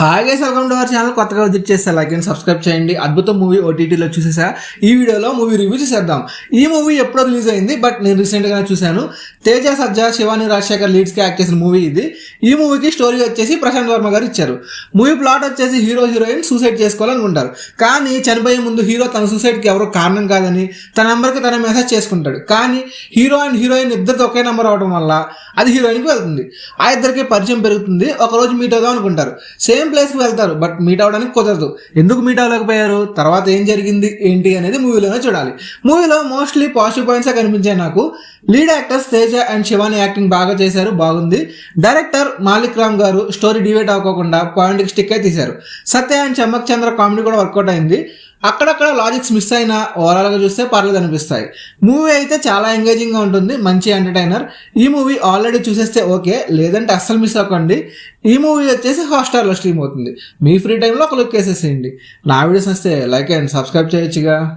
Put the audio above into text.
Hi welcome to our channel కొత్తగా visit చేస్తే like and subscribe చేయండి. అద్భుతం మూవీ ఓటీటీలో చూసేసా. ఈ వీడియోలో మూవీ రివ్యూ చేసేద్దాం. ఈ మూవీ ఎప్పుడో రిలీజ్ అయింది బట్ నేను రీసెంట్గా చూశాను. తేజ సజ్జా శివాని రాజశేఖర్ లీడ్స్కి యాక్ట్ చేసిన మూవీ ఇది. ఈ మూవీకి స్టోరీ వచ్చేసి ప్రశాంత్ వర్మ గారు ఇచ్చారు. మూవీ ప్లాట్ వచ్చేసి హీరో హీరోయిన్ సూసైడ్ చేసుకోవాలనుకుంటారు. కానీ చనిపోయే ముందు హీరో తన సూసైడ్కి ఎవరు కారణం కాదని తన నెంబర్కి తన మెసేజ్ చేసుకుంటాడు. కానీ హీరో అండ్ హీరోయిన్ ఇద్దరితో ఒకే నెంబర్ అవడం వల్ల అది హీరోయిన్కి వెళ్తుంది. ఆ ఇద్దరికి పరిచయం పెరుగుతుంది. ఒకరోజు మీట్ అవుదాం అనుకుంటారు. సేమ్ ప్లేస్కి వెళ్తారు బట్ మీట్ అవ్వడానికి కుదరదు. ఎందుకు మీట్ అవ్వలేకపోయారు? తర్వాత ఏం జరిగింది ఏంటి అనేది మూవీలోనే చూడాలి. మూవీలో మోస్ట్లీ పాజిటివ్ పాయింట్సే కనిపించాయి నాకు. Lead actors Teja and Shivani acting బాగా చేశారు బాగుంది. డైరెక్టర్ మాలిక్ రామ్ గారు స్టోరీ డివేట్ అవ్వకుండా పాయింట్కి స్టిక్ అయితే తీశారు. సత్య అండ్ చమ్మక్ చంద్ర కామెడీ కూడా వర్కౌట్ అయింది. అక్కడక్కడ లాజిక్స్ మిస్ అయినా ఓవరాల్గా చూస్తే పర్లేదు అనిపిస్తాయి. మూవీ అయితే చాలా ఎంగేజింగ్గా ఉంటుంది మంచి ఎంటర్టైనర్ ఈ మూవీ ఆల్రెడీ చూసేస్తే ఓకే లేదంటే అస్సలు మిస్ అవ్వకండి. ఈ మూవీ వచ్చేసి హాట్స్టార్లో స్ట్రీమ్ అవుతుంది. మీ ఫ్రీ టైంలో ఒక లుక్ వేసేసేయండి. నా వీడియోస్ వస్తే లైక్ అండ్ సబ్స్క్రైబ్ చేయొచ్చుగా.